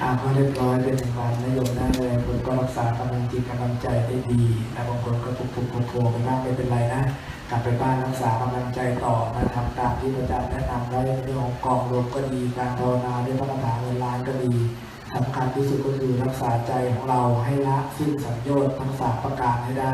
อาพอเรียบร้อยเป็นหนึ่งวันนโยมนะเลยคนก็รักษากำลังจิตกำลังใจได้ดีนะบางคนก็ปุกปุกโผล่ไปบ้างไม่เป็นไรนะกลับไปบ้านรักษากำลังใจต่อนะทำตามที่พระอาจารย์แนะนำไว้เรื่องของกองรวมก็ดีการภาวนาด้วยพระคาถาเงินล้านก็ดีสำคัญที่สุดก็คือรักษาใจของเราให้ละสิ้นสัญญาทั้งสามประการให้ได้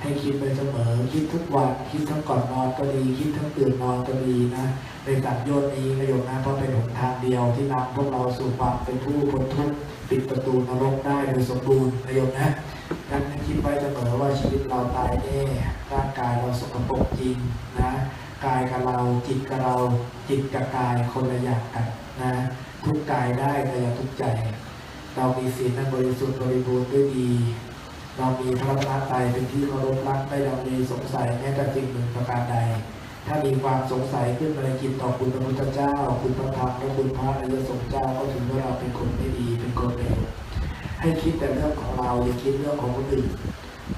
ให้คิดไปเสมอคิดทุกวันคิดทั้งก่อนนอนก็ดี คิดทั้งตื่นนอนก็ดีนะ ในสัญญานี้ประโยชน์นะเพราะเป็นหนทางเดียวที่นำพวกเราสู่ความเป็นผู้พ้นทุกข์ปิดประตูนรกได้โดยสมบูรณ์ประโยชน์นะนั้นคิดไว้เสมอว่าชีวิตเราตายแน่ร่างกายเราสกปรกจริงนะกายกับเราจิตกับเราจิตกับกายคนละอย่างกันนะทุกกายได้แต่อย่าทุกใจเรามีศีลนั้นบริสุทธิ์บริบูรณ์ด้วยดี เรามีพระรัตนตรัยเป็นที่เคารพรักไม่เรามีสงสัยแม้แต่สิ่งหนึ่งประการใด ถ้ามีความสงสัยขึ้นมาในจิตต่อคุณพระพุทธเจ้า คุณพระธรรมและคุณพระอริยสงฆ์เจ้าก็ถือว่าเราเป็นคนไม่ดีเป็นคนเลวให้คิดแต่เรื่องของเราอย่าคิดเรื่องของคนอื่น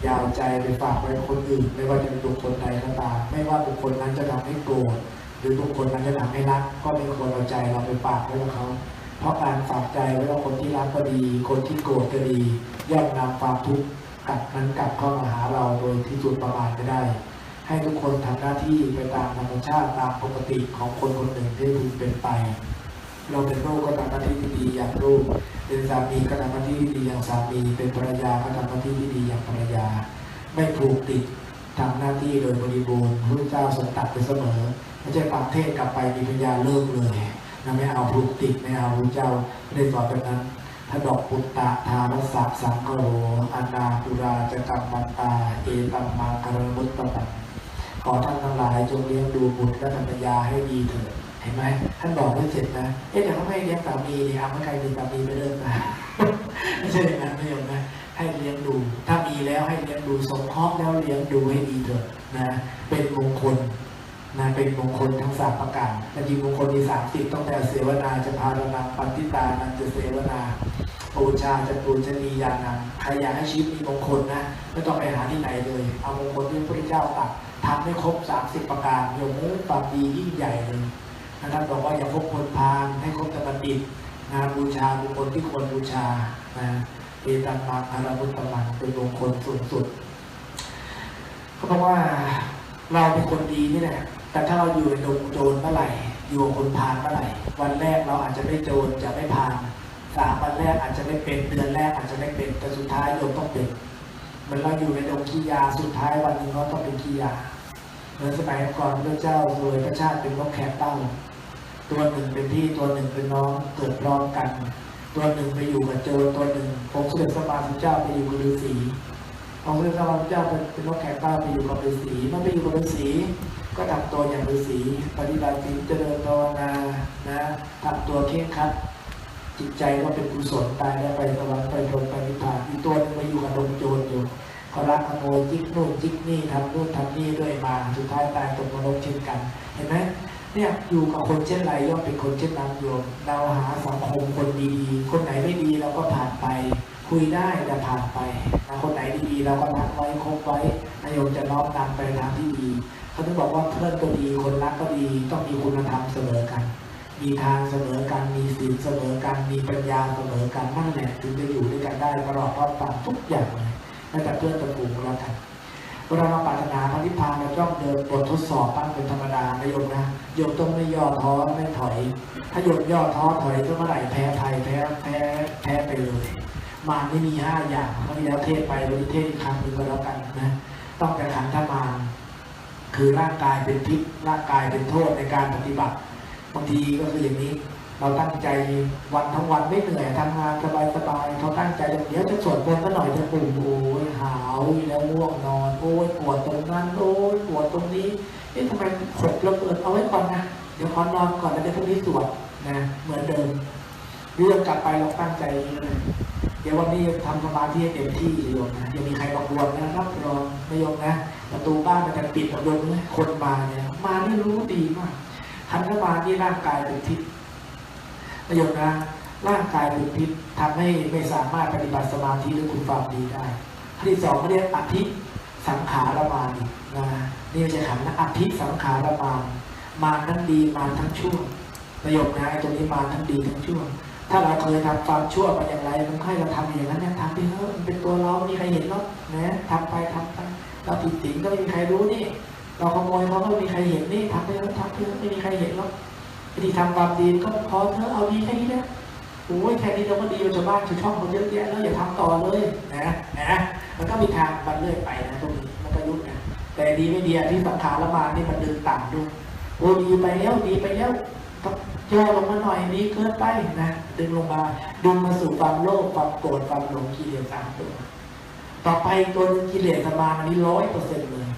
อย่าเอาใจไปฝากไว้คนอื่น ไม่ว่าจะเป็นบุคคลใดก็ตามไม่ว่าบุคคลนั้นจะทำให้โกรธหรือบุคคลนั้นจะทำให้รัก ก็ไม่ควรเอาใจเราไปฝากไว้กับเขา เพราะการฝากใจไว้กับคนที่รักก็ดี คนที่โกรธก็ดีย่อมนำความทุกข์กลับนั้นกลับเข้ามาหาเราโดยที่สุดประมาณไม่ได้ ให้ทุกคนทำหน้าที่ไปตามธรรมชาติตามปกติของคนคนหนึ่งที่ถูกเป็นไป เราเป็นลูกก็ทำหน้าที่ที่ดีอย่างลูกเป็นสามีก็ทำหน้าที่ที่ดีอย่างสามี เป็นภรรยาก็ทำหน้าที่ที่ดีอย่างภรรยา ไม่ผูกติดทำหน้าที่โดยบริบูรณ์พระเจ้าทรงตัดไปเสมอไม่ใช่ฟังเทศกลับไปมีปัญญาเลิกเลยนะไม่เอาผูกติดไม่เอาพระเจ้าไม่ได้สอนแบบนั้น ถ้าดอกปุตตะทารสักสังกโรอนาปุราจะกรรมันตา เอตัมมังกรมุตตะขอท่านทั้งหลายจงเลี้ยงดูบุตรและภรรยาให้ดีเถิดเห็นไหมท่านบอกไม่เสร็จนะเอ๊ะแต่เขาไม่เลี้ยงสามีนี่ครับไม่ใครมีสามีไปเลิกนะไม่ใช่อย่างนั้นไม่ยอมนะให้เลี้ยงดู ถ้ามีแล้วให้เลี้ยงดูสงเคราะห์แล้วเลี้ยงดูให้ดีเถิดนะ เป็นมงคล นะเป็นมงคลทั้งสามประการแต่จริงมงคลมีสามสิบต้องแต่เสวนาจะพารานำปันติตานันจะเสวนาปูชาจะปูชนียานังใครอยากให้ชีวิตมีมงคลนะไม่ต้องไปหาที่ไหนเลย เอามงคลที่พระเจ้าตรัสทำให้ครบสามสิบประการโยมเอ้ยความดียิ่งใหญ่เลยนะครับบอกว่าอย่าพบคนพาลให้คบแต่บัณฑิตนะบูชาบุคคลที่ควรบูชานะเอตัมมังอารามุตตมังเป็นมงคลสูงสุดเขาบอกว่าเราเป็นคนดีนี่แหละ แต่ถ้าเราอยู่ในดงโจรเมื่อไหร่อยู่คนพาลเมื่อไหร่วันแรกเราอาจจะไม่โจรจะไม่พาลสามวันแรกอาจจะไม่เป็นเดือนแรกอาจจะไม่เป็นแต่สุดท้ายโยมต้องเป็นเหมือนเราอยู่ในดงขี้ยาสุดท้ายวันนึงเราต้องเป็นขี้ยาเหมือนสมัยก่อนพระเจ้าสวยพระชาติเป็นนกแขกเต้าตัวหนึ่งเป็นพี่ตัวหนึ่งเป็นน้องเกิดพร้อมกัน ตัวหนึ่งไปอยู่กับโจรตัวหนึ่งองค์สมเด็จพระบาทเจ้าไปอยู่กับฤาษีองค์พระสัมมาสุเจ้าเป็นนกแขกต้าไปอยู่กับฤาษีเมื่อไปอยู่กับฤาษี ก็ทำตัวอย่างฤาษีปฏิบัติศีลเจริญภาวนานะทำตัวเข่งคัดจิตใจก็เป็นกุศลตายแล้วไปสวรรค์ไปพรหมไปนิพพานอีกตัวนึงไปอยู่กับดงโจรอยู่เขารักขโมยจิกนู่นจิกนี่ทำนู่นทำนี่ด้วยมาสุดท้ายตายตกนรกเช่นกัน เห็นไหมเนี่ยอยู่กับคนเช่นไรย่อมเป็นคนเช่นนั้นโยมเราหาสังคมคนดีๆ คนไหนไม่ดีเราก็ผ่านไป คุยได้แต่ผ่านไปนะคนไหนดีๆเราก็รักไว้คบไว้นายโยมจะน้อมนำไปทางที่ดี เขาถึงบอกว่าเพื่อนก็ดีคนรักก็ดีต้องมีคุณธรรมเสมอกัน มีทางเสมอกันมีศีลเสมอกันมีปัญญาเสมอกันนั่นแหละถึงจะอยู่ด้วยกันได้ตลอดรอดฝั่งทุกอย่างเลยแม้แต่เพื่อนตระกูลก็แล้วกันเวลาเราปรารถนาพระนิพพานเราต้องเดินบททดสอบบ้างเป็นธรรมดานะโยมนะโยมต้องไม่ย่อท้อไม่ถอย ถ้าโยมย่อท้อถอยก็เมื่อไหร่แพ้ไทยแพ้แพ้แพ้ไปเลยมารไม่มีห้าอย่างเขามีแล้วเทศไปวันนี้เทศอีกครั้งหนึ่งก็แล้วกันนะ ต้องแต่ขันธมาร คือร่างกายเป็นพิษร่างกายเป็นโทษในการปฏิบัติบางทีก็คืออย่างนี้ เราตั้งใจวันทั้งวันไม่เหนื่อยทำงานสบายสบายๆเขาตั้งใจเดี๋ยวจะสวดมนต์ก็หน่อยจะปู่โอ้ยหาวแล้วง่วงนอนโอ้ยปวดตรงนั้นโอ้ยปวดตรงนี้เอ๊ะทำไมขดระเบิดเอาไว้ก่อนนะเดี๋ยวขอนอนก่อนแล้วเดี๋ยวพรุ่งนี้สวดนะเหมือนเดิมเรื่องกลับไปเราตั้งใจ ดี๋ยววันนี้ทำสมาธิให้เต็มที่โยมนะยังมีใครมากวนนะครับรองไม่โยมนะ ประตูบ้านมันจะปิดกับโยมนะคนมาเนี่ยมานี่รู้ดีมากทันเข้ามานี่ร่างกายเป็นทิพย์ไม่โยมนะร่างกายเป็นพิษทำให้ไม่สามารถปฏิบัติสมาธิหรือคุณความดีได้ข้อที่สองเขาเรียกอภิสังขารมานีนะนี่ไม่ใช่ขันนะอภิสังขารมานมานทั้งดีมานทั้งชั่วประโยคนะไอ้ตรงนี้มานทั้งดีทั้งชั่ว ถ้าเราเคยทำความชั่วมาอย่างไรมันค่อยเราทำอย่างนั้นเนี่ยทำไปเถอะมันเป็นตัวเราไม่มีใครเห็นหรอกนะทำไปทำไปเราผิดศีลก็ไม่มีใครรู้นี่ เราขโมยเขาก็ไม่มีใครเห็นนี่ทำไปเถอะทำไปเถอะไม่มีใครเห็นหรอกไอ้ที่ทำความดีก็พอเธอะเอาดีแค่นี้นะโอ้ยแค่นี้เราก็ดีกว่าชาวบ้านชาวช่องเขาเยอะแยะแล้วอย่าทำต่อเลยนะนะมันก็มีทางมันเรื่อยไปนะตรงนี้มันก็ยุบนะแต่ดีไม่ดีที่สังขารละมานี่มันดึงต่ำดูโอ้ดีไปแล้วดีไปแล้ว ต้องย่อลงมาหน่อยดีเกินไปนะดึงลงมาดึงมาสู่ความโลภความโกรธความหลงกิเลสสามตัว ต่อไปตัวนึงกิเลสสมาอันนี้ร้อยเปอร์เซ็นต์เลย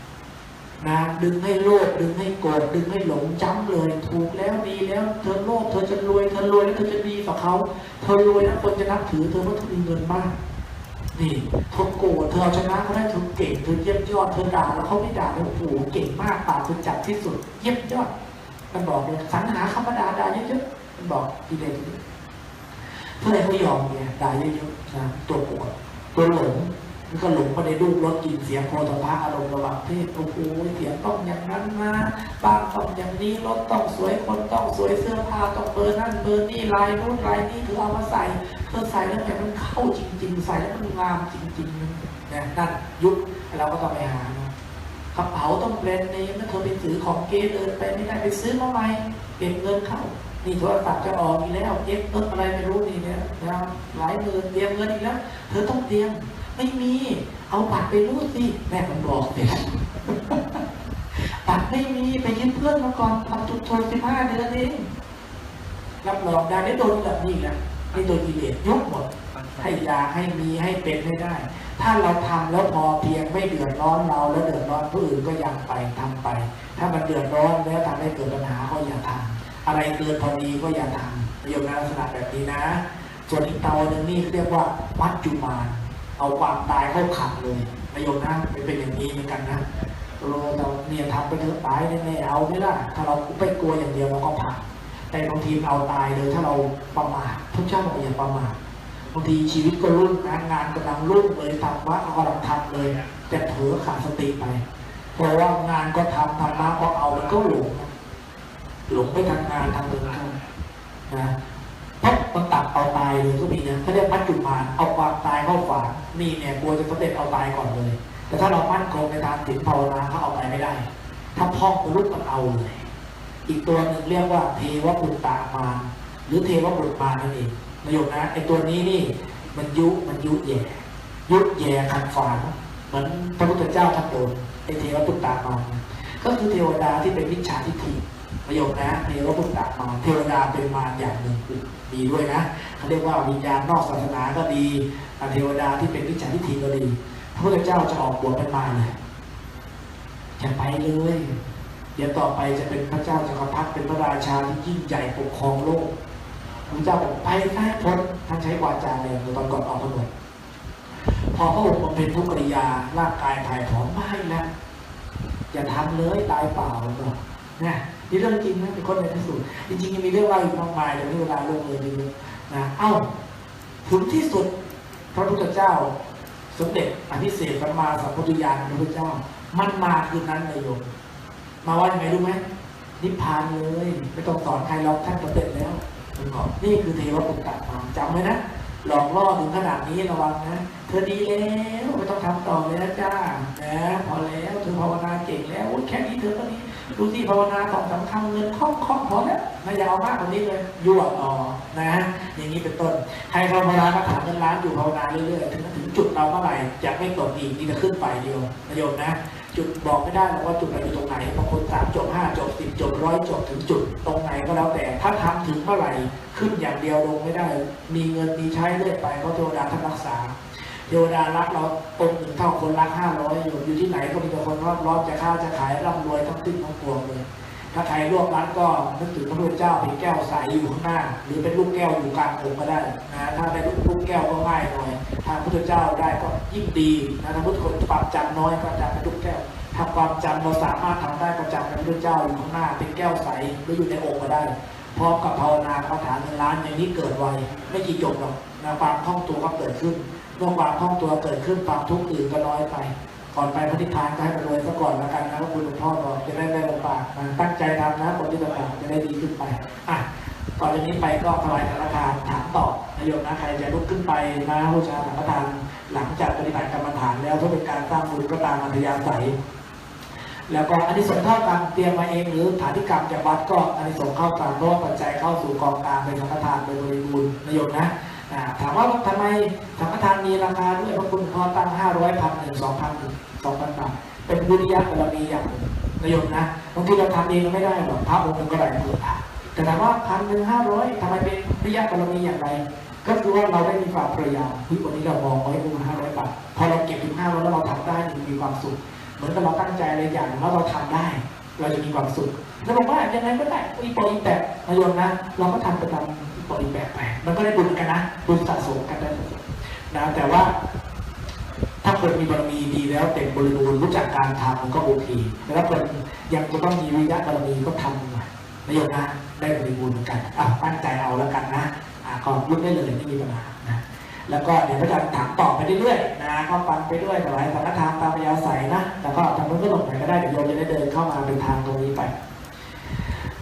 นะดึงให้โลภดึงให้โกรธดึงให้หลงจ้ำเลย ถูกแล้วดีแล้ว เธอโลภเธอจะรวยเธอรวยแล้วเธอจะดีกว่าเขาเธอรวยแล้วคนจะนับถือเธอเพราะเธอมีเงินมากนี่เธอโกรธเธอเอาชนะเขาได้เธอเก่งเธอเยี่ยมยอดเธอด่าแล้วเขาไม่ด่าแล้วโอ้โหเก่งมากปากเธอจัดที่สุด เยี่ยมยอด มันบอกเลยสรรหาคำด่าด่าเยอะๆมันบอกกิเลสเพื่อให้เขายอมเนี่ยด่าเยอะๆนะตัวโกรธตัวหลงมันก็หลงไปในรูปรสกลิ่นเสียงโพธพะอารมณ์ระหว่างเพศโอ้โหเสียงต้องอย่างนั้นนะบ้านต้องอย่างนี้รถต้องสวยคนต้องสวยเสื้อผ้าต้องเบอร์นั่นเบอร์นี่ลายนู้นลายนี้เธอเอามาใส่เธอใส่แล้วแต่มันเข้าจริง ๆ ใส่แล้วมันงามจริงๆนี่ยนั่นยุคเราก็ต้องไปหาน กระเป๋าต้องแบรนด์เนมนะเธอไปซื้อของเก๊เดินไปไม่ได้ไปซื้อมาใหม่เก็บเงินเข้า นี่โทรศัพท์จะออกอีกแล้วเก็บเงินอะไรไม่รู้นี่เนี่ยนะหลายหมื่นเตรียมเงินอีกแล้วเธอต้องเตรียม ไม่มีเอาบัตรไปรูดสิแม่มันบอกเนี่ยบัตรไม่มีไปยืมเพื่อนมาก่อนทำทุกทนสิบห้าเดือนเองรับรองได้ได้โดนแบบนี้แหละนี่โดนกิเลสยกหมดให้ยาให้มีให้เป็นให้ได้ ถ้าเราทำแล้วพอเพียงไม่เดือดร้อนเราแล้วเดือดร้อนผู้อื่นก็ยังไปทำไป ถ้ามันเดือดร้อนแล้วทำให้เกิดปัญหาก็อย่าทำอะไรเกินพอดีก็อย่าทำประโยชน์ในลักษณะแบบนี้นะ ส่วนอีกเตาหนึ่งนี่เรียกว่ามัจจุมานเอาความตายเข้าขังเลยประโยชน์นะเป็นเป็นอย่างนี้เหมือนกันนะเราเราเนี่ยทำไปเถอะตายแน่ๆเอาไม่ล่ะถ้าเราไปกลัวอย่างเดียวเราก็ผ่านแต่บางทีเอาตายเลยถ้าเราประมาททุกเจ้าบอกอย่าประมาท บางทีชีวิตก็รุ่นนะงานกำลังรุ่งเลยทำว่าก็กำลังทำเลย แต่เผลอขาดสติไป เพราะว่างานก็ทำทำมาก็เอาแล้วก็หลงหลงไปทำงานทำเงินนะเพราะมันตัดเอาตายเลยก็มีนะเขาเรียกมัดจุมานเอาความตายเข้าฝันนี่เนี่ยกลัวจะสำเร็จเอาตายก่อนเลย แต่ถ้าเรามั่นคงในทางศีลภาวนาเขาเอาไปไม่ได้ ถ้าพ่องลุกมันเอาเลย อีกตัวหนึ่งเรียกว่าเทวบุตตามานหรือเทวบุตรมารนั่นเอง ประโยคนะไอตัวนี้นี่ มันยุมันยุแย่ยุแย่ขัดขวางเหมือนพระพุทธเจ้าท่านโดนไอเทวบุตตามานก็คือเทวดาที่เป็นวิชาทิฏฐิประโยคนะเทวบุตตามานเทวดาเป็นมารอย่างหนึ่งดีด้วยนะเขาเรียกว่าวิญญาณนอกศาสนาก็ดีเทวดาที่เป็นวิชาทิฏฐิก็ดีพระพุทธเจ้าจะออกบวชเป็นมารเลยจะไปเลย เดี๋ยวต่อไปจะเป็นพระเจ้าจักรพรรดิเป็นพระราชาที่ยิ่งใหญ่ปกครองโลก พระเจ้าบอกไปใต้พ้นท่านใช้วาจาแรงตอนก่อนออกพระบวชพอพระองค์บำเพ็ญทุกกิริยาร่างกายถ่ายถอนไม่นะอย่าทำเลยตายเปล่าบอกนะนี่เรื่องจริงนะเป็นคนในที่สุดจริงๆยังมีเรื่องเล่าอีกมากมายแต่ไม่มีเวลาลงเลยทีเดียวนะเอ้าถึงที่สุดพระพุทธเจ้า สมเด็จอภิเษกสัมมาสัมพุทธญาณพระพุทธเจ้า มันมาคืนนั้นเลยโยมมาว่ายังไงรู้ไหมนิพพานเลยไม่ต้องสอนใครเราท่านสำเร็จแล้ว นบอกนี่คือเทวปุตตะมาจำไว้นะหลอกล่อถึงขนาดนี้ระวังนะเธอดีแล้วไม่ต้องทำต่อเลยนะจ้านะพอแล้วเธอภาวนาเก่งแล้วแค่นี้เธอก็นี้ดูที่ภาวนาสองสามคำเงินคล่องคล่องพอแล้วไม่ยากเอามากกว่านี้เลยยั่วต่อนะ อย่างนี้เป็นต้นใครภาวนาก็ถามเงินล้านอยู่ภาวนาเรื่อยๆถึงถึงจุดเราเมื่อไหร่จะไม่ตกอีกนี่จะขึ้นไปเดียวประโยชน์นะ จุดบอกไม่ได้หรอกว่าจุดไหนอยู่ตรงไหนบางคนสามจบห้าจบสิบจบร้อยจบถึงจุดตรงไหนก็แล้วแต่ ถ้าทำถึงเมื่อไหร่ขึ้นอย่างเดียวลงไม่ได้ มีเงินมีใช้เรื่อยไปเพราะเทวดาท่านรักษา เทวดารักเราองค์หนึ่งเท่าคนรักห้าร้อยอยู่อยู่ที่ไหนก็มีแต่คนรอบรอนจะค้าจะขายร่ำรวยทั้งขึ้นทั้งปวงเลยถ้าใครร่วบรัดก็นึกถึงพระพุทธเจ้าเป็นแก้วใสอยู่ข้างหน้า หรือเป็นลูกแก้วอยู่กลางองค์ก็ได้นะถ้าได้ลูกแก้วก็ง่ายหน่อยถ้าพระพุทธเจ้าได้ก็ยิ่งดีนะถ้าพุทธคนความจำน้อยก็จำเป็นลูกแก้ว ถ้าความจำเราสามารถทำได้ก็จำเป็นพระเจ้าอยู่ข้างหน้า เป็นแก้วใสหรืออยู่ในองค์ก็ได้พร้อมกับภาวนาคาถาเงินล้านอย่างนี้เกิดไวไม่กี่จบหรอกนะความคล่องตัวก็เกิดขึ้นเมื่อความคล่องตัวเกิดขึ้นความทุกข์อื่นก็น้อยไป ก่อนไปพระนิพพานก็ให้มันรวยซะก่อนแล้วกันนะว่าคุณหลวงพ่อบอกจะได้ไม่ลำบากตั้งใจทำนะคนที่ลำบากจะได้ดีขึ้นไปอะต่อจากนี้ไปก็ถวายสังฆทานถามตอบนายโยมนะใครจะลุกขึ้นไปนะบูชาสังฆทานหลังจากปฏิบัติกรรมฐานแล้วถ้าเป็นการสร้างบุญก็ตามอัธยาศัย แล้วก็อันนี้สงเท่ากันเตรียมมาเองหรือฐานิกรรมจากวัดก็อันนี้สงเข้ากันเพราะปัจจัยเข้าสู่กองกลางเป็นสังฆทานโดยบริบูรณ์นยโยมนะถามว่าทำไมสังฆทานมีราคาด้วยพระคุณพอตั้งห้าร้อยพันหนึ่งสองพันสองพันบาทเป็นบุญญาบารมีอย่างนึ่งนายโยมนะบางทีเราทำเองเราไม่ได้หรอกพระองค์หนึงก็หลายหมื่นอะแต่ถามว่าพันหนึ่งห้าร้อยทำไมเป็นวิญญาบารมีอย่างไรก็คือว่าเราได้มีความพยายามวันนี้เรามองไว้บุญห้าร้อยบาทพอเราเก็บถึงห้าร้อยแล้วเราทำได้มีความสุข เหมือนกับเราตั้งใจอะไรอย่างแล้วเราทำได้ เราจะมีความสุขแล้วบอกว่ายังไงก็ได้อีโปออีแบบนายโยมนะ เราก็ทำไปตามอีปออีแบบไปมันก็ได้บุญกันนะบุญสะสมกันได้นะแต่ว่า ถ้าคนมีบารมีดีแล้วเต็มบริบูรณ์รู้จักการทำมันก็โอเคแต่ถ้าคนยังจะต้องมีวิริยะบารมีก็ทำหน่อยนายโยมนะได้บริบูรณ์เหมือนกันอะตั้งใจเอาแล้วกันนะอะก็ลุกได้เลยไม่มีปัญหานะ แล้วก็เดี๋ยวพระอาจารย์ถามตอบไปเรื่อยๆนะก็ฟังไปด้วยแต่ว่าสังฆทานตามปยาศัยนะแล้วก็ทางนู้นก็หลบไหนก็ได้เดี๋ยวโยมจะได้เดินเข้ามาเป็นทางตรงนี้ไป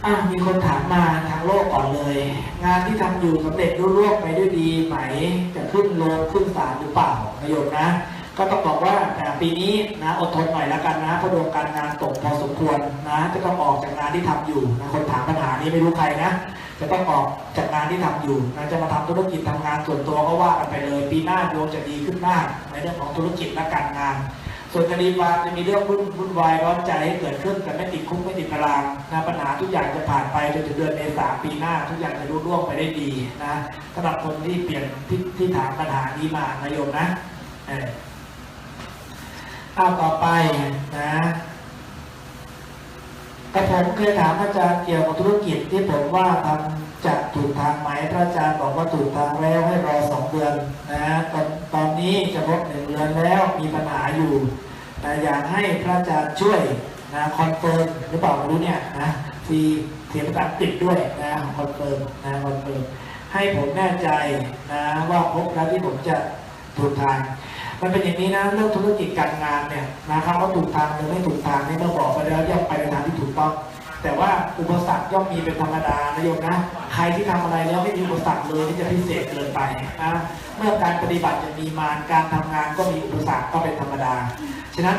อะมีคนถามมาทางโลกก่อนเลย งานที่ทำอยู่สำเร็จรุ่ร่วงไปด้วยดีไหมจะขึ้นโลงขึ้นศาลหรือเปล่าประโยชน์นะ ก็ต้องบอกว่าอ่ปีนี้นะอดทนหน่อยแล้วกันนะเพราะดวงการงานตกพอสมควรนะจะต้องออกจากงานที่ทำอยู่นะคนถามปัญหานี้ไม่รู้ใครนะ จะต้องออกจากงานที่ทำอยู่นะจะมาทำธุรกิจทำงานส่วนตัวก็ว่ากันไปเลย ปีหน้าดวงจะดีขึ้นมากในเรื่องของธุรกิจและการงาน ส่วนคดีความจะมีเรื่องวุ่นวุ่นวายร้อนใจให้เกิดขึ้นแต่ไม่ติดคุกไม่ติดตารางนะปัญหาทุกอย่างจะผ่านไปจนถึงเดือนเมษาปีหน้า ทุกอย่างจะรุ่ร่วงไปได้ดีนะสำหรับคนที่เปลี่ยนที่ที่ถามปัญหานี้มานายโยมนะเออเอาต่อไปนะ แต่ผมเคยถามอาจารย์เกี่ยวกับธุรกิจที่ผมว่าทำจะถูกทางไหมพระอาจารย์บอกว่าถูกทางแล้วให้รอสองเดือนนะตอนตอนนี้จะครบหนึ่งเดือนแล้วมีปัญหาอยู่นะอยากให้พระอาจารย์ช่วยนะคอนเฟิร์มหรือเปล่าไม่รู้เนี่ยนะทีเสียงภาษาอังกฤษด้วยนะคอนเฟิร์มนะคอนเฟิร์มให้ผมแน่ใจนะว่าพบแล้วที่ผมจะถูกทาง มันเป็นอย่างนี้นะเรื่องธุรกิจการงานเนี่ยนะครับว่าถูกทางหรือไม่ถูกทางเนี่ยเมื่อบอกไปแล้วย่อมไปในทางที่ถูกต้อง แต่ว่าอุปสรรคย่อมมีเป็นธรรมดานะโยมนะ ใครที่ทำอะไรแล้วไม่มีอุปสรรคเลยที่จะพิเศษเกินไปนะเมื่อการปฏิบัติจะมีมารการทำงานก็มีอุปสรรคก็เป็นธรรมดา ฉะนั้น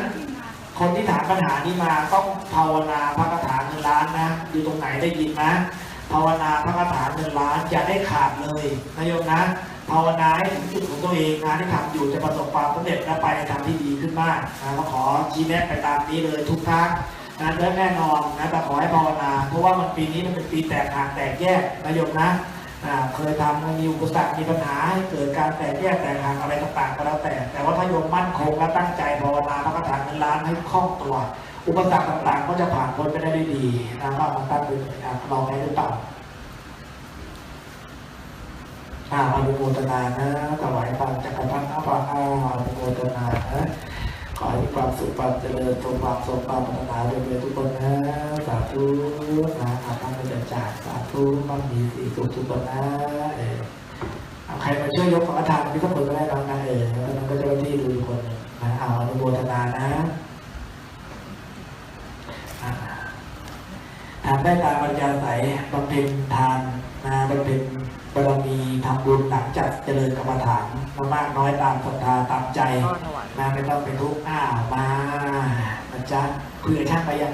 คนที่ถามปัญหานี้มาต้องภาวนาพระคาถาเงินล้านนะอยู่ตรงไหนได้ยินนะ ภาวนาพระคาถาเงินล้านอย่าได้ขาดเลยนะโยมนะ ภาวนาให้ถึงจุดของตัวเองงานที่ทำอยู่จะประสบความสำเร็จและไปในทางที่ดีขึ้นมากนะก็ขอชี้แนะไปตามนี้เลยทุกท่างนะและแน่นอนนะแต่ขอให้ภาวนา เพราะว่ามันปีนี้มันเป็นปีแตกหักแตกแยกนะโยมนะเคยทำมันมีอุปสรรคมีปัญหาให้เกิดการแตกแยกแตกหักอะไรต่างๆก็แล้วแต่ แต่ว่าถ้าโยมมั่นคงและตั้งใจภาวนาพระคาถาเงินล้านให้คล่องตัว อุปสรรคต่างๆ ก็จะผ่านพ้นไปได้ดีนะว่ามันตั้งเป็นลองได้หรือเปล่า อาอนุโมทนานะถวายปังจักรพรรดิอาภาอาอนุโมทนานะขอให้ความสุขความเจริญสมความสมความปรารถนาเรื่อยๆทุกคนนะสาธุนะอาภัพจะจากสาธุมั่งมีสีสุขทุกคนนะเออเอาใครมาช่วยยกของทานพี่ทุกคนก็ได้แล้วนะเออแล้วนั้นก็เจ้าหน้าที่ดูอีกคนนะเอาอนุโมทนานะอาทำได้ตามปัญญาใสบำเพ็ญทานนะบำเพ็ญ บารมีทำบุญหลังจากเจริญกรรมฐานมามากน้อยตามศรัทธาตามใจนะไม่ต้องเป็นทุกข์อ้าวมาอาจารย์คุยกับช่างไปยัง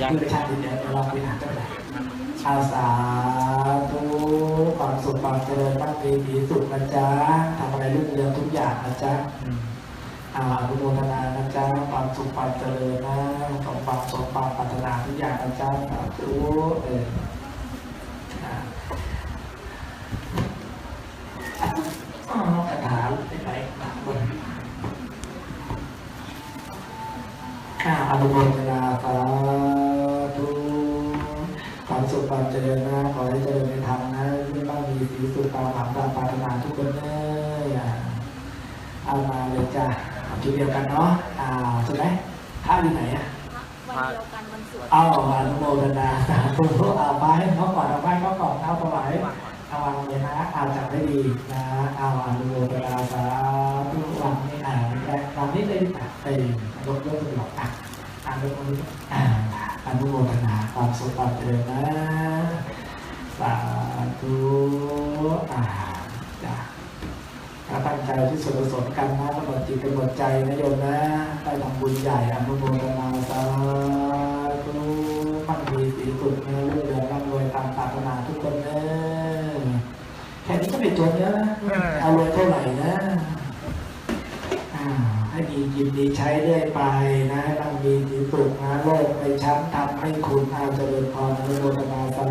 ยังคุยกับช่างดีเดี๋ยวเดี๋ยวเราไปหาเจ้าไหนอาสาธุความสุขความเจริญมั่งมีมีสุขนะจ๊ะทำอะไรรุ่งเรืองทุกอย่างนะจ๊ะอืมอาอนุโมทนานะจ๊ะความสุขความเจริญนะสมความสมความปรารถนาทุกอย่างนะจ๊ะสาธุเอออ่าอ๋ อกระถาไปไปถามบนอ่าอนุโมทนาสาธุความสุขความเจริญนะขอให้เจริญในธรรมนะไม่ต้องมีสีสุขตามหวังตามปรารถนาทุกคนเลยอะเอามาเลยจ้ะเอาชุดเดียวกันเนาะอ่าใช่ไหมพระอยู่ไหนอะวันเดียวกันวันสวดเอาอนุโมทนาสาธุเอาไปให้เขาก่อนเอาไปเขาก่อนเอาถวายเอาวางเลยนะอาจับได้ดีนะอาอนุโมทนาสาธุวางนี่อ่านแรกวางนี้เลยอะเอ้ยยกยกสลอกอะอ่านยกมืออ่าอนุโมทนาความสุขความเจริญนะสาธุอ่าจ้ะถ้าตั้งใจที่สุดกุศลกันนะกำหนดจิตกำหนดใจนะโยมนะได้ทำบุญใหญ่อนุโมทนาสาธุมั่งมีสีสุขเนื้อเรื่องเรืองร่ำรวยตามปรารถนาทุกคนเนอะ ค่นี้ก็เป็นตัวเนื้อนะเอารวยเท่าไหร่นะอ่าให้มีกินดีใช้เรื่อยไปนะให้ร่ำมีสีสุขนะโลกไม่ช้ำทำให้คุณอาเจริญพรอนุโมทนาสา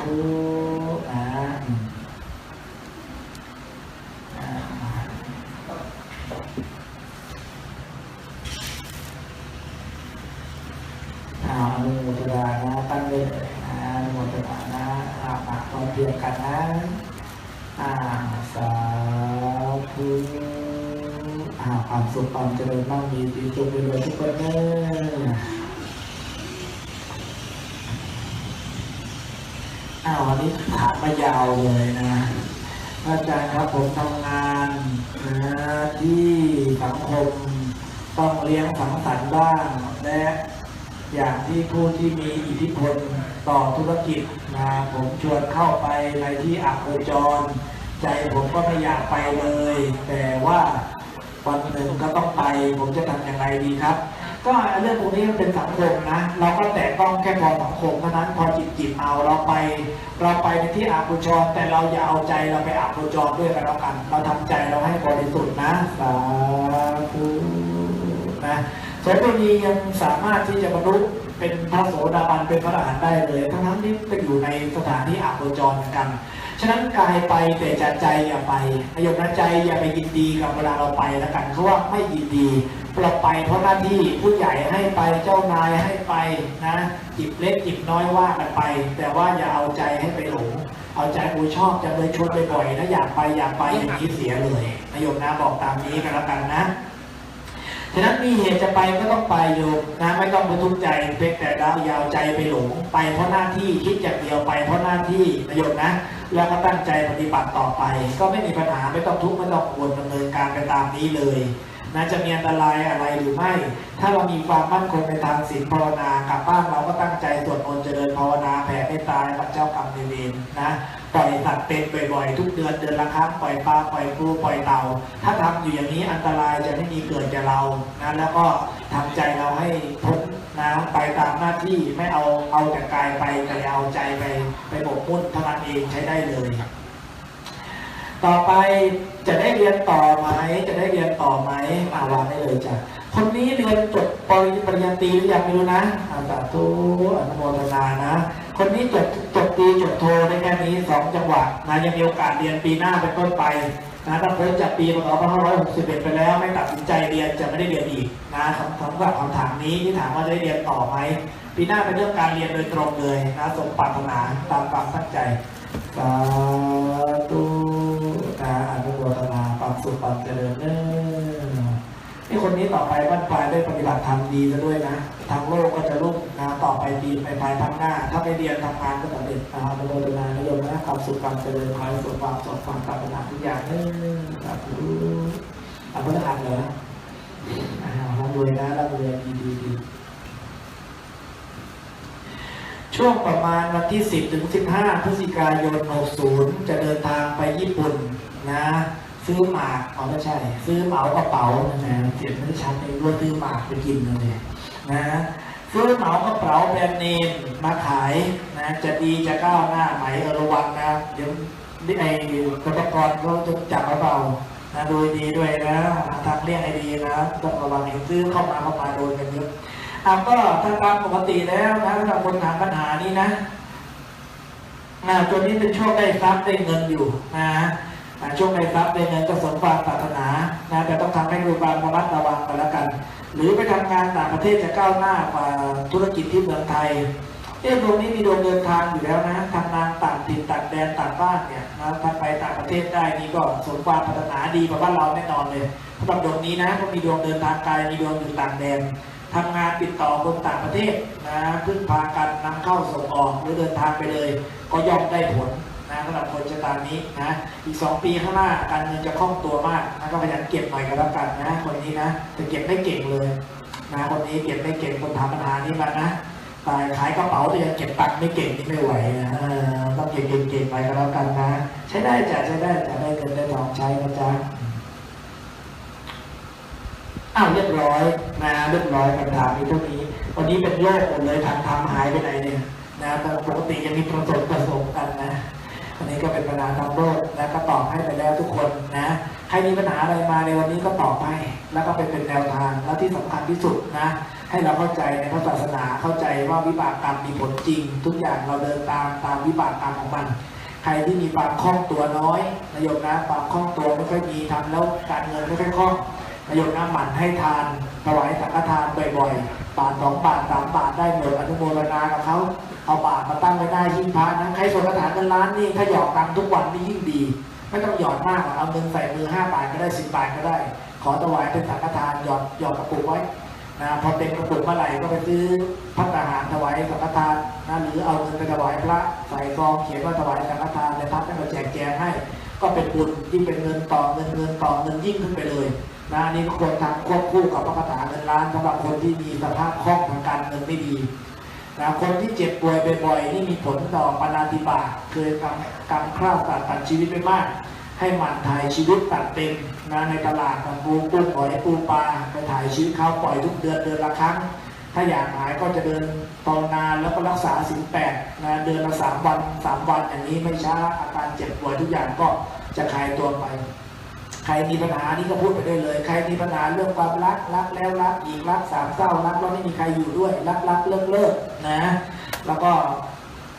ธุนะอืมอ่า อาอนุโมทนานะตั้งเลยนะอนุโมทนานะอาปากพร้อมเพรียงกันนะ อาสาธุอาความสุขความเจริญมั่งมีสีสุขไปเลยทุกคนเนอะอ้าววันนี้ถามมายาวเลยนะอาจารย์ครับผมทำงานนะที่สังคมต้องเลี้ยงสังสรรค์บ้าง และอย่างที่ผู้ที่มีอิทธิพล ต่อธุรกิจนะผมชวนเข้าไปในที่อักโคจร ใจผมก็ไม่อยากไปเลย แต่ว่าวันหนึ่งก็ต้องไป ผมจะทำยังไงดีครับ ก็เรื่องพวกนี้มันเป็นสังคมนะ เราก็แตะต้องแค่พอสังคมเท่านั้นพอจิตจิตเอาเราไป เราไปในที่อาโคจรแต่เราอย่าเอาใจเราไปอาโคจรด้วยกันแล้วกัน เราทำใจเราให้บริสุทธิ์นะสาธุนะโสเภณียังสามารถที่จะบรรลุ เป็นพระโสดาบันเป็นพระอรหันต์ได้เลยทั้งนั้นที่ไปอยู่ในสถานที่อาโคจรเหมือนกัน ฉะนั้นกายไปแต่ใจใจอย่าไปประโยชน์นะใจอย่าไปยินดีกับเวลาเราไปแล้วกันเขาว่าไม่ยินดีเราไปเพราะหน้าที่ผู้ใหญ่ให้ไปเจ้านายให้ไปนะจิบเล็กจิบน้อยว่ากันไป แต่ว่าอย่าเอาใจให้ไปหลงเอาใจกูชอบจะเลยชวนบ่อยๆนะอยากไปอยากไปอย่างนี้เสียเลยนายโยมนะบอกตามนี้กันแล้วกันนะ ฉะนั้นมีเหตุจะไปก็ต้องไปโยมนะไม่ต้องไปทุกข์ใจเพียงแต่เราอยาวใจไปหลงไปเพราะหน้าที่คิดอย่างเดียวไปเพราะหน้าที่นายโยมนะ แล้วก็ตั้งใจปฏิบัติต่อไป ก็ไม่มีปัญหาไม่ต้องทุกข์ไม่ต้องกังวลดำเนินการไปตามนี้เลยนะจะมีอันตรายอะไรหรือไม่ ถ้าเรามีความมั่นคงในทางศีลภาวนากลับบ้านเราก็ตั้งใจสวดมนต์เจริญภาวนาแผ่เมตตาให้กับเจ้ากรรมนายเวรนะ ปล่อยสัตว์เป็นบ่อยๆ ทุกเดือนเดือนละครั้งปล่อยปลาปล่อยปูปล่อยเต่า ถ้าทำอยู่อย่างนี้อันตรายจะไม่มีเกิดแก่เรานะแล้วก็ทำใจเราให้พ้นนะไปตามหน้าที่ไม่เอาเอาแต่กายไปแต่เอาใจไปไปบกมุ่นเท่านั้นเองใช้ได้เลยต่อไปจะได้เรียนต่อไหมจะได้เรียนต่อไหมอาวางได้เลยจ้ะคนนี้เรียนจบปริญญาตรีหรือยังไม่รู้นะอาสาธุอนุโมทนานะ คนนี้จบ บตีจบโทได้แค่นี้สองจังหวะนะยังมีโอกาสเรียนปีหน้าเป็นต้นไปนะถ้าพ้นจากปีพศ2561 ไปแล้วไม่ตัดสินใจเรียนจะไม่ได้เรียนอีกนะคำว่าคำถามนี้ที่ถามว่าจะได้เรียนต่อไหมปีหน้าเป็นเรื่องการเรียนโดยตรงเลยนะสมปรารถนาตามความตั้งใจสาธุนะอนุโมทนาความสุขความเจริญเนอ นี่คนนี้ต่อไปบ้านปลายได้ปฏิบัติธรรมดีซะด้วยนะทางโลกก็จะรุ่งนะต่อไปดีไปภายภาคหน้า ถ้าไปเรียนทำงานก็สำเร็จนะอนุโมทนานิยมนะความสุขความเจริญความสุขความสดความปรารถนาทุกอย่างเนอสาธุอภิธรรมเหรออ่าร่ำรวยนะร่ำรวยดีดีดีช่วงประมาณวันที่ 10 ถึง 15 พฤศจิกายน 60 จะเดินทางไปญี่ปุ่นนะ ซื้อหมากอ๋อไม่ใช่ ซื้อเหมากระเป๋านะเสียงไม่ได้ชัดเองว่าซื้อหมากไปกินเลยนะซื้อเหมากระเป๋าแบรนด์เนมมาขายนะจะดีจะก้าวหน้าไหมระวังนะเดี๋ยวไอ้กรรมกรเขาจะจับเราเปล่านะโดยดีด้วยนะทางเลี่ยงให้ดีนะต้องระวังเห็นซื้อเข้ามาเข้ามาโดนกันเยอะอะก็ถ้าตามปกติแล้วนะสำหรับคนถามปัญหานี้นะอ่าตัวนี้เป็นช่วงได้ทรัพย์ได้เงินอยู่นะ อ่าช่วงได้ทรัพย์ได้เงินก็สมความปรารถนานะแต่ต้องทำให้ดูความระมัดระวังกันแล้วกัน หรือไปทำงานต่างประเทศจะก้าวหน้ากว่าธุรกิจที่เมืองไทยเอ๊ะดวงนี้มีดวงเดินทางอยู่แล้วนะทำงานต่างถิ่นต่างแดนต่างบ้านเนี่ยนะถ้าไปต่างประเทศได้นี่ก็สมความปรารถนาดีกว่าบ้านเราแน่นอนเลยสำหรับดวงนี้นะก็มีดวงเดินทางไกลมีดวงอยู่ต่างแดนทำงานติดต่อคนต่างประเทศนะพึ่งพากันนำเข้าส่งออกหรือเดินทางไปเลย ก็ย่อมได้ผล นะสำหรับคนชะตานี้นะอีกสองปีข้างหน้าการเงินจะคล่องตัวมากนะก็พยายามเก็บหน่อยก็แล้วกันนะคนนี้นะแต่เก็บไม่เก่งเลยนะคนนี้เก็บไม่เก่งคนถามปัญหานี้มานะตายขายกระเป๋าแต่ยังเก็บตังค์ไม่เก่งนี่ไม่ไหวนะต้องเก่งๆๆไปก็แล้วกันนะ ใช้ได้จ้ะใช้ได้จะได้เงินได้ทองใช้นะจ๊ะอ้าวเรียบร้อยนะเรียบร้อยคำถามมีเท่านี้วันนี้เป็นโรคหมดเลยทางทำหายไปไหนเนี่ยนะแต่ปกติยังมีประสบประสบกันนะ อันนี้ก็เป็นปัญหาทางโลกและก็ตอบให้ไปแล้วทุกคนนะใครมีปัญหาอะไรมาในวันนี้ก็ตอบให้แล้วก็เป็นเป็นแนวทางแล้วที่สำคัญที่สุดนะ ให้เราเข้าใจในพระศาสนาเข้าใจว่าวิบากกรรมมีผลจริง ทุกอย่างเราเดินตามตามวิบากกรรมของมัน ใครที่มีความคล่องตัวน้อยนายโยมนะความคล่องตัวไม่ค่อยมีทำแล้วการเงินไม่ค่อยคล่องนายโยมนะหมั่นให้ทานถวายสังฆทานบ่อยๆ บาทสองบาทสามบาทได้หมดอนุโมทนากับเขาเอาบาทมาตั้งไว้หน้าหิ้งพระนะใครสนกระถางเงินล้านนี่ถ้าหยอดตังค์ทุกวันนี่ยิ่งดี ไม่ต้องหยอดมากเอาเงินใส่มือห้าบาทก็ได้สิบบาทก็ได้ ขอถวายเป็นสังฆทานหยอดหยอดกระปุกไว้นะพอเต็มกระปุกเมื่อไหร่ก็ไปซื้อพัตตาหารถวายสังฆทานนะหรือเอาเงินไปถวายพระใส่ซองเขียนว่าถวายสังฆทานในพักให้มาแจกแจงให้ ก็เป็นบุญยิ่งเป็นเงินต่อเงินเงินต่อเงินยิ่งขึ้นไปเลย นะนี่ควรทำควบคู่กับพระคาถาเงินล้านสำหรับคนที่มีสภาพคล่องทางการเงินไม่ดีนะคนที่เจ็บป่วยบ่อยๆนี่มีผลต่อปานาติบาเคยทำกรรมคร่าวตัดตัดชีวิตไปมาก ให้หมันถ่ายชีวิตตัดเต็มนะในตลาดกับปูกุ้งหอยปูปลาไปถ่ายชีวิตเขาปล่อยทุกเดือนเดือนละครั้ง ถ้าอยากหายก็จะเดินตอนนานแล้วก็รักษาสิงแปดนะเดือนละสามวันสามวันอย่างนี้ไม่ช้าอาการเจ็บป่วยทุกอย่างก็จะคลายตัวไป ใครมีปัญหานี่ก็พูดไปได้เลย ใครมีปัญหาเรื่องความรักรักแล้วรักอีกรักสามเศร้ารักแล้วไม่มีใครอยู่ด้วย รักรักเลิกเลิกนะ แล้วก็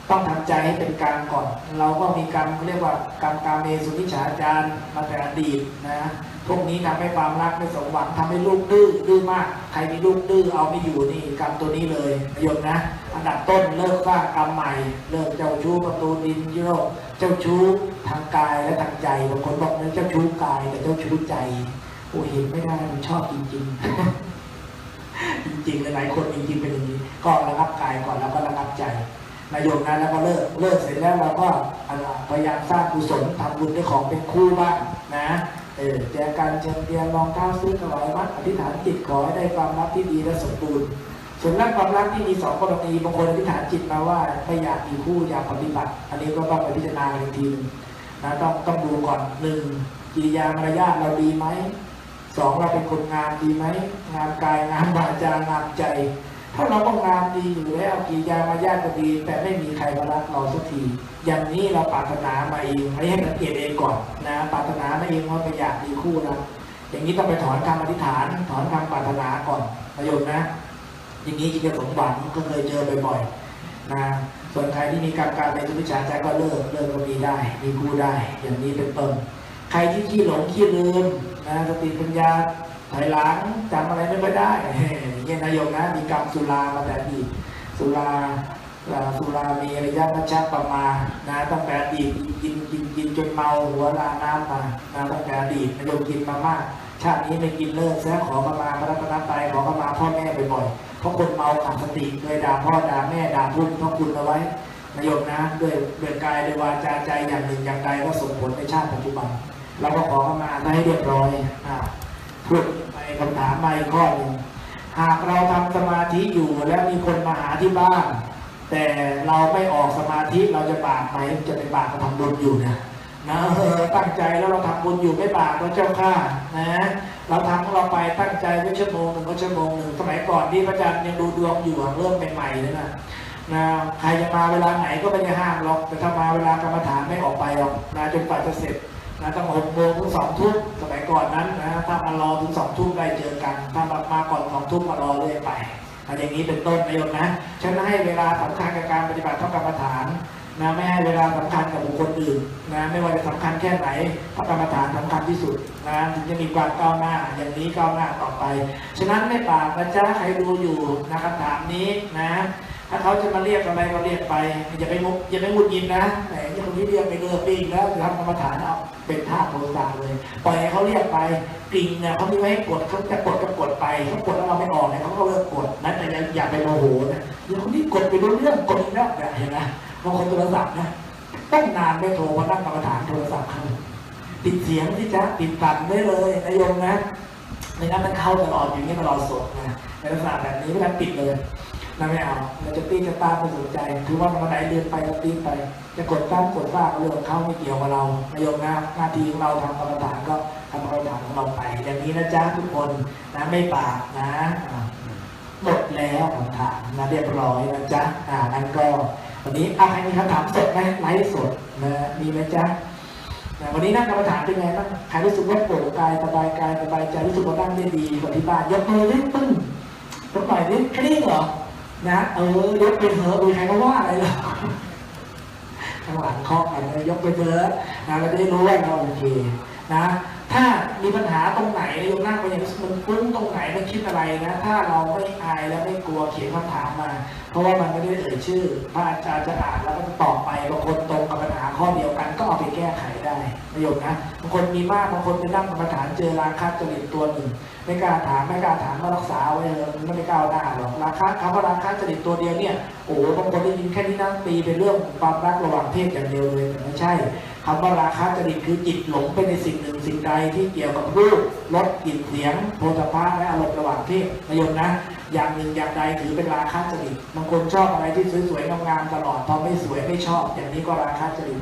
ต้องทำใจให้เป็นกลางก่อน เราก็มีกรรมเรียกว่ากรรมกาเมสุนิจฉาจารมาแต่อดีตนะพวกนี้ทำให้ความรักไม่สมหวังทำให้ลูกดื้อดื้อมาก ใครมีลูกดื้อเอาไม่อยู่นี่กรรมตัวนี้เลยประโยชน์นะ อันดับต้นเลิกสร้างกรรมใหม่ เลิกเจ้าชู้ประตูดินยุโรปเจ้าชู้ทางกายและทางใจบางคนบอกเนื้อเจ้าชู้กายแต่เจ้าชู้ใจโอ้เห็นไม่ได้มันชอบจริง ๆ จริงๆหลายคนจริงๆเป็นอย่างนี้ก็ระงับกายก่อนแล้วก็ระงับใจนายโยมนั้นแล้วก็เลิกเลิกเสร็จแล้วเราก็อะไรพยายามสร้างกุศลทำบุญด้วยของเป็นคู่บ้างนะเออแจกันเชิญเตียงรองเท้าซื้อถวายวัดอธิษฐานจิตขอให้ได้ความรักที่ดีและสมบูรณ์ ส่วนเรื่องความรักที่มีสองกรณีบางคนอธิษฐานจิตมาว่าไม่อยากมีคู่อยากปฏิบัติ อันนี้ก็ต้องไปพิจารณาอีกทีหนึงนะต้องต้องดูก่อนหนึ่งกิริยามารยาทเราดีไหมสองเราเป็นคนงามดีไหมงามกายงามวาจางามใจ ถ้าเราก็งานดีอยู่แล้วกิริยามารยาทก็ดี แต่ไม่มีใครมารักเราสักที อย่างนี้เราปรารถนามาเองไม่ให้สังเกตเองก่อนนะปรารถนามาเองว่าไปอยากมีคู่นะอย่างนี้ต้องไปถอนคำอธิษฐาน ถอนคำปรารถนาก่อนประโยชน์นะ อย่างนี้จึงจะสมหวังก็เคยเจอบ่อยๆนะส่วนใครที่มีการการในทุวิชาใจก็เลิกเลิกก็มีได้ มีคู่ได้ อย่างนี้เป็นต้นใครที่ขี้หลงขี้ลืมนะสติปัญญาถอยหลังจำอะไรไม่ค่อยได้เงี้ยนายโยมนะมีกรรมสุรามาแต่ดีสุราสุรามีระยะมัชฌะประมาณนะตั้งแต่อดีตกินกินกินจนเมาหัวลาน้ำมานะตั้งแต่อดีตนายโยมกินมามาก ชาตินี้ไม่กินเลิกซะขอเข้ามาพระรัตนตรัยขอเข้ามาพ่อแม่บ่อยๆเพราะคนเมาขาดสติเคยด่าพ่อด่าแม่ด่าพุ่นต้องคุณเอาไว้นายโยมนะด้วยด้วยกายด้วยวาจาใจอย่างหนึ่งอย่างใดก็ส่งผลในชาติปัจจุบันเราก็ขอเข้ามาให้เรียบร้อยอ่าพูดไปคำถามมาอีกข้อหนึ่งหากเราทำสมาธิอยู่แล้วมีคนมาหาที่บ้าน แต่เราไม่ออกสมาธิเราจะบาปไหมจะเป็นบาปก็ทำบุญอยู่นะ นะเออตั้งใจแล้วเราทำบุญอยู่ไม่บาปเราเจ้าข้านะเราทำของเราไปตั้งใจไว้ชั่วโมงหนึ่งก็ชั่วโมงหนึ่งสมัยก่อนที่พระอาจารย์ยังดูดวงอยู่เริ่มใหม่ๆเลยนะนะใครจะมาเวลาไหนก็ไม่ได้ห้ามหรอกแต่ถ้ามาเวลากรรมฐานไม่ออกไปหรอกนะจนกว่าจะเสร็จนะตั้งหกโมงถึงสองทุ่มสมัยก่อนนั้นนะถ้ามารอถึงสองทุ่มได้เจอกัน ถ้ามามาก่อนสองทุ่มมารอเรื่อยไปอันอย่างนี้เป็นต้นนะโยมนะฉันให้เวลาสำคัญกับการปฏิบัติเท่ากรรมฐาน นะไม่ให้เวลาสำคัญกับบุคคลอื่นนะไม่ว่าจะสำคัญแค่ไหนพระกรรมฐานสำคัญที่สุดนะถึงจะมีความก้าวหน้าอย่างนี้ก้าวหน้าต่อไป ฉะนั้นไม่ปากนะจ๊ะใครดูอยู่นะคำถามนี้นะถ้าเขาจะมาเรียกอะไรก็เรียกไปอย่าไปมุกอย่าไปมุดยินนะแต่คนนี้เรียกไปเลิกปีกแล้วทำกรรมฐานเอาเป็นท่าโทสะเลยปล่อยให้เขาเรียกไปกริ่งเนี่ยเขาไม่ไว้ให้กดเขาจะกดก็กดไปเขากดแล้วเราไม่ออกเนี่ยเขาก็เลิกกดนั้นแต่อย่าไปโมโหนะเดี๋ยวคนนี้กดไปรู้เรื่องกดแล้วเนี่ยเห็นไหม บางคนโทรศัพท์นะตั้งนานไม่โทรมานั่งกรรมฐานโทรศัพท์เขาติดเสียงที่จะติดตันได้เลยนายโยมนะไม่งั้นมันเข้าตลอดอยู่นี่ตลอดสดนะในลักษณะแบบนี้ไม่งั้ปิดเลยนะไม่เอาเราจะตีจะตามไม่สนใจถือว่าวันไหนเดินไปก็ตีไป จะกดตั้งกดว่ากเรื่องเข้าไม่เกี่ยวกับเรานายโยมนะหน้าที่ของเราทำกรรมฐานก็ทำกรรมฐานของเราไปอย่างนี้นะจ๊ะทุกคนนะไม่ปากนะหมดแล้วคำถามนะเรียบร้อยนะจ๊ะอ่านั้นก็ วันนี้อาใครมีคำถามสดไหมไลฟ์สดนะมีไหมจ๊ะนะวันนี้นั่งกรรมฐานเป็นไงบ้างใครรู้สึกว่าโปร่งกายสบายกายสบายใจรู้สึกว่านั่งได้ดีกว่าที่บ้านยกมือเล่นปึ้งยกหน่อยนิดแค่นี้เหรอนะเออยกไปเถอะมีใครก็ว่าอะไรหรอกข้างหลังเคาะกันยยกไปเถอะนะเราจะได้รู้ว่าเราโอเคนะ ถ้ามีปัญหาตรงไหนโยมนั่งไปอย่างมันฟุ้งตรงไหนมันคิดอะไรนะ ถ้าเราไม่อายและไม่กลัวเขียนคำถามมา เพราะว่ามันไม่ได้เอ่ยชื่อพระอาจารย์จะอ่านแล้วก็ตอบไปบางคนตรงกับปัญหาข้อเดียวกันก็เอาไปแก้ไขได้ประโยชน์นะบางคนมีมากบางคนไปนั่งกรรมฐานเจอราคาจริตตัวหนึ่งไม่กล้าถามไม่กล้าถามมารักษาไว้เลยมันไม่ได้ก้าวหน้าหรอกราคาคำว่าราคาจริตตัวเดียวเนี่ยโอ้โหบางคนได้ยินแค่นี้นั่งตีเป็นเรื่องความรักระหว่างเพศอย่างเดียวเลยแต่ไม่ใช่ คำว่าราคะจริตคือจิตหลงไปในสิ่งหนึ่งสิ่งใดที่เกี่ยวกับรูปรสกลิ่นเสียงโพธภาและอารมณ์ระหว่างเพศนายมนะ อย่างหนึ่งอย่างใดถือเป็นราคะจริตบางคนชอบอะไรที่สวยๆงามๆตลอดพอไม่สวยไม่ชอบ อย่างนี้ก็ราคะจริต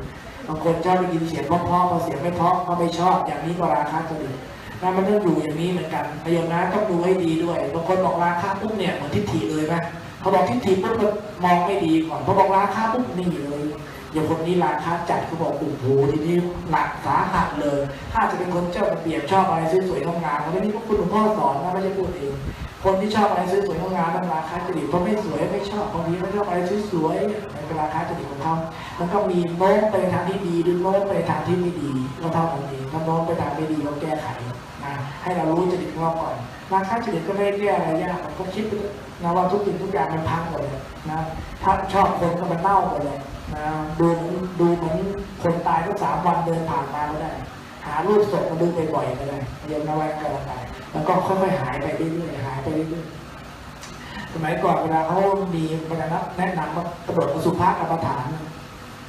บางคนชอบได้ยินเสียงเพราะๆพอเสียงไม่เพราะก็ไม่ชอบ อย่างนี้ก็ราคะจริตนะมันต้องอยู่อย่างนี้เหมือนกันนายมนะต้องดูให้ดีด้วยบางคนบอกราคะปุ๊บเนี่ยเหมือนทิฏฐิเลยไหมเขาบอกทิฏฐิปุ๊บมันมองไม่ดีก่อนพอบอกราคะปุ๊บนี่เลย อย่างคนนี้ราคาจัดเขาบอกโอ้โหทีนี้หนักสาหัสเลย ถ้าจะเป็นคนเจ้าระเบียบชอบอะไรสวยๆงามๆวันนี้พวกคุณหลวงพ่อสอนนะไม่ใช่พูดเองคนที่ชอบอะไรสวยๆงามๆมันราคาจริตเพราะไม่สวยไม่ชอบบางทีไม่ชอบอะไรสวยๆมันเป็นราคาจริตของเขามันก็มีโน้มไปทางที่ดีหรือโน้มไปทางที่ไม่ดีก็เท่านั้นเองถ้าโน้มไปทางไม่ดีเราแก้ไขนะให้เรารู้จริตของเราก่อนราคาจริตก็ไม่ได้แก้อะไรยากมันก็คิดนะว่าทุกสิ่งทุกอย่างมันพังหมดเลยนะถ้าชอบคนก็มันเน่าหมดเลย นะดูเหมือนดูเหมือนคนตายก็สามวันเดินผ่านมาก็ได้ หารูปศพมาดูบ่อยๆก็ได้เรียนนวัตกรรมไปแล้วก็ค่อยๆหายไปเรื่อยๆหายไปเรื่อยๆสมัยก่อนเวลาเขามีบรรณะแนะนำว่ากระโดดสุภะกรรมฐาน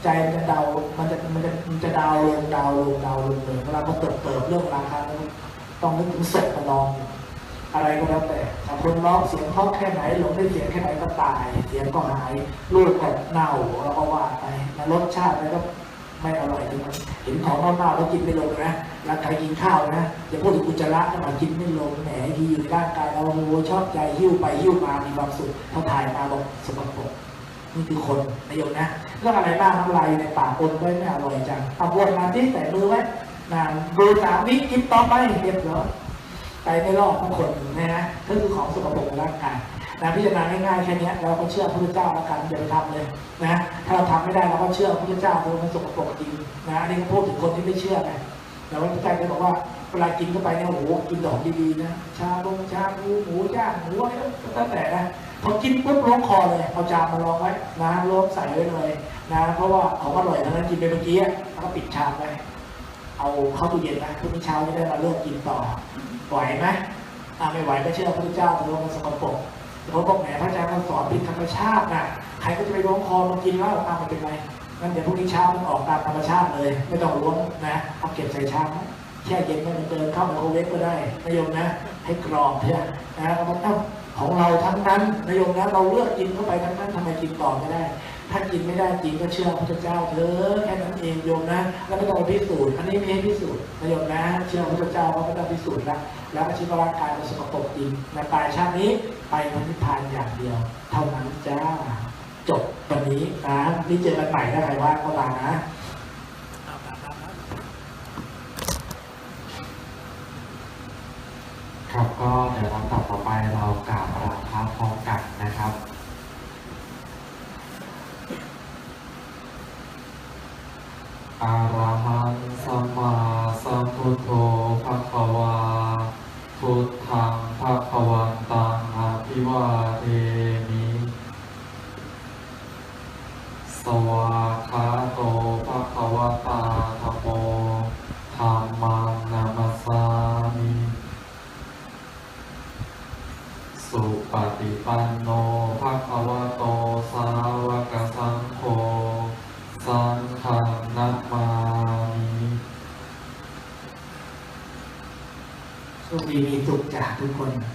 ใจมันจะเดา มันจะ มันจะ มันจะดาวลงดาวลงดาวลงเลยเวลาเขาเติบเติบเรื่องราคาต้องนึกถึงศพมาลอง อะไรก็แล้วแต่ถ้าคนร้องเสียงเพราะแค่ไหนหลงได้เสียงแค่ไหนก็ตาย เสียงก็หายรูปก็เน่าแล้วก็ว่าไปแล้วรสชาติอะไรก็ไม่อร่อยถึงมันเห็นของเน่าๆแล้วกินไม่ลงนะแล้วใครกินข้าวนะอย่าพูดถึงอุจจาระนะมันกินไม่ลงแหมที่อยู่ในร่างกายเราโอ้โหชอบใจหิ้วไปหิ้วมามีความสุขพอถ่ายมาบอกสกปรกนี่คือคนนายกนะเรื่องอะไรบ้างน้ำลายในปากคนไว้ไม่อร่อยจังเอาวนมาที่แต่มือไว้นะดูสามวิกินต่อไปเรียบร้อย ไปไม่รอดทุกคนนะฮะก็คือของสกปรกในร่างกายนะพิจารณาง่ายๆแค่นี้เราก็เชื่อพระพุทธเจ้าแล้วกันอย่าไปทำเลยนะถ้าเราทำไม่ได้เราก็เชื่อพระพุทธเจ้าเพราะมันสกปรกจริงนะอันนี้ก็พูดถึงคนที่ไม่เชื่อไงแต่ว่าพระเจ้าจะบอกว่าเวลากินเข้าไปเนี่ยโอ้โหกินดอกดีๆนะชาลงชาหมูหมูย่างหมูอะไรก็ตั้งแต่นะพอกินปุ๊บร้องคอเลยเอาจานมาลองไว้นะลวกใส่ไว้เลยนะเพราะว่าของอร่อยทั้งนั้นกินไปเมื่อกี้แล้วก็ปิดชามไว้เอาเข้าตู้เย็นนะพรุ่งนี้เช้าจะได้มาเริ่มกินต่อ ไหวไหมอ่าไม่ไหวก็เชื่อพระพุทธเจ้าแต่ว่ามันสกปรกแต่เขาบอกแหมพระอาจารย์เขาสอนผิดธรรมชาตินะใครก็จะไปล้วงคอมากินเหล้าตามมันเป็นไรงั้นเดี๋ยวพรุ่งนี้เช้ามันออกตามธรรมชาติเลย ไม่ต้องล้วงนะเอาเก็บใส่ชามแช่เย็นม่มันเดินเข้าไมโครเวฟก็ได้นายโยมนะ ให้กรอบเถอะนะเราต้องของเราทั้งนั้นนายโยมนะเราเลือกกินเข้าไปทั้งนั้นทำไมกินต่อไม่ได้ ถ้ากินไม่ได้จริงก็เชื่อพระเจ้าเถอะแค่นั้นเองโยมนะ แล้วไม่ต้องพิสูจน์อันนี้ม่ให้พิสูจน์นะโยมนะ เชื่อพระเจ้าว่าไม่ต้องพิสูจน์แล้วแล้วชีวร่างกายมันสกปรกจริงในตายชาตินี้ไปพันธิพพานอย่างเดียว เท่านั้นจ้าจบวันนี้นะนี่เจอกันใหม่ถ้าใครว่าก็มานะครับก็เดี๋ยวลำดับต่อไปเรากราบลาพระพร้อมกันนะครับ อระหังสัมมาสัมพุทโธภะคะวา โชค